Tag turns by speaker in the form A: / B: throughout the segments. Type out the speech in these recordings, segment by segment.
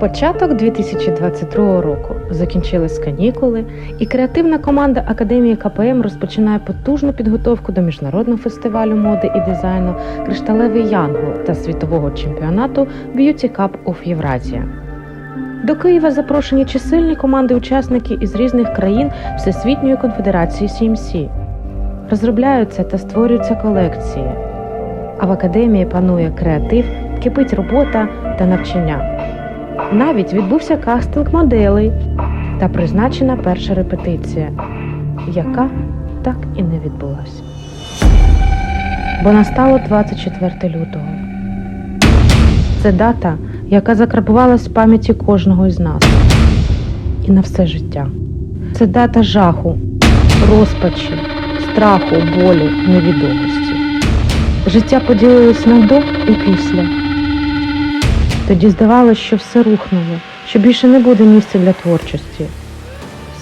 A: Початок 2022 року закінчились канікули, і креативна команда Академії КПМ розпочинає потужну підготовку до міжнародного фестивалю моди і дизайну Кришталевий Янгол та світового чемпіонату Beauty Cup of Євразія. До Києва запрошені чисельні команди-учасники із різних країн Всесвітньої конфедерації CMC. Розробляються та створюються колекції. А в академії панує креатив, кипить робота та навчання. Навіть відбувся кастинг моделей та призначена перша репетиція, яка так і не відбулася. Бо настало 24 лютого. Це дата, яка закрабувалась в пам'яті кожного із нас і на все життя. Це дата жаху, розпачі, страху, болю, невідомості. Життя поділилось на до і після. Тоді здавалося, що все рухнуло, що більше не буде місця для творчості.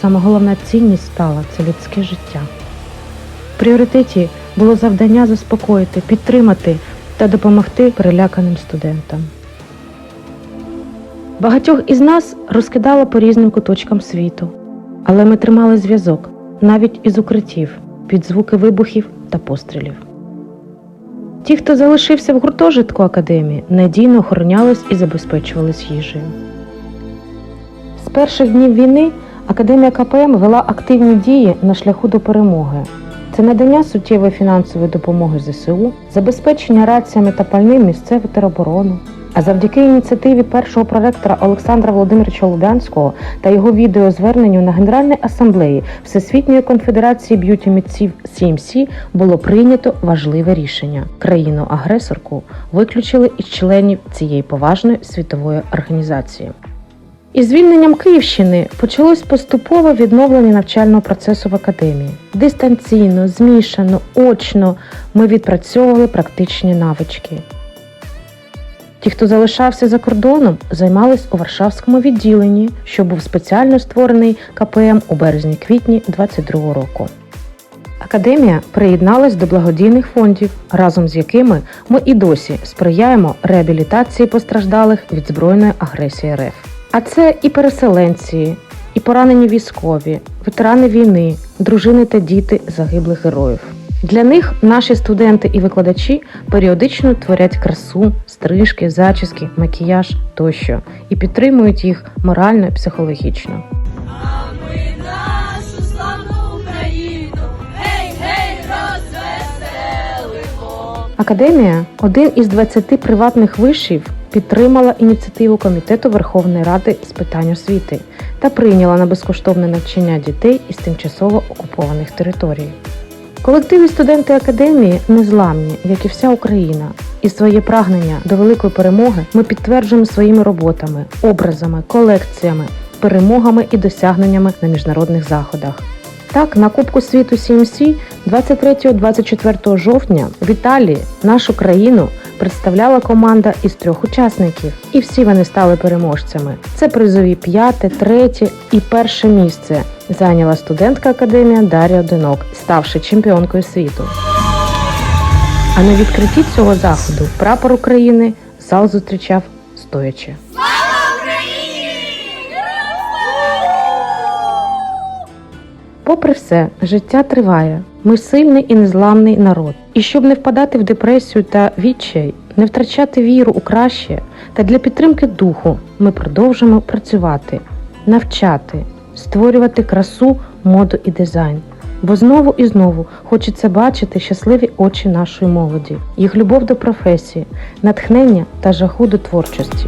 A: Саме головна цінність стала це людське життя. В пріоритеті було завдання заспокоїти, підтримати та допомогти переляканим студентам. Багатьох із нас розкидало по різним куточкам світу, але ми тримали зв'язок навіть із укриттів під звуки вибухів та пострілів. Ті, хто залишився в гуртожитку академії, надійно охоронялись і забезпечувались їжею. З перших днів війни Академія КПМ вела активні дії на шляху до перемоги. Це надання суттєвої фінансової допомоги ЗСУ, забезпечення раціями та пальним місцеву тероборону. А завдяки ініціативі першого проректора Олександра Володимировича Лубянського та його відеозверненню на Генеральній асамблеї Всесвітньої конфедерації б'юті митців CMC було прийнято важливе рішення. Країну-агресорку виключили із членів цієї поважної світової організації. Із звільненням Київщини почалось поступове відновлення навчального процесу в академії. Дистанційно, змішано, очно ми відпрацьовували практичні навички. Ті, хто залишався за кордоном, займались у Варшавському відділенні, що був спеціально створений КПМ у березні-квітні 2022 року. Академія приєдналась до благодійних фондів, разом з якими ми і досі сприяємо реабілітації постраждалих від збройної агресії РФ. А це і переселенці, і поранені військові, ветерани війни, дружини та діти загиблих героїв. Для них наші студенти і викладачі періодично творять красу, стрижки, зачіски, макіяж тощо і підтримують їх морально і психологічно. Академія, один із 20 приватних вишів, підтримала ініціативу Комітету Верховної Ради з питань освіти та прийняла на безкоштовне навчання дітей із тимчасово окупованих територій. Колектив студенти академії незламні, як і вся Україна, і своє прагнення до великої перемоги ми підтверджуємо своїми роботами, образами, колекціями, перемогами і досягненнями на міжнародних заходах. Так, на Кубку світу CMC 23-24 жовтня в Італії нашу країну представляла команда із трьох учасників, і всі вони стали переможцями. Це призові п'яте, третє і перше місце зайняла студентка академія Дар'я Одинок, ставши чемпіонкою світу. А на відкритті цього заходу прапор України зал зустрічав стоячи. Попри все, життя триває. Ми сильний і незламний народ. І щоб не впадати в депресію та відчай, не втрачати віру у краще та для підтримки духу ми продовжимо працювати, навчати, створювати красу, моду і дизайн. Бо знову і знову хочеться бачити щасливі очі нашої молоді, їх любов до професії, натхнення та жаху до творчості.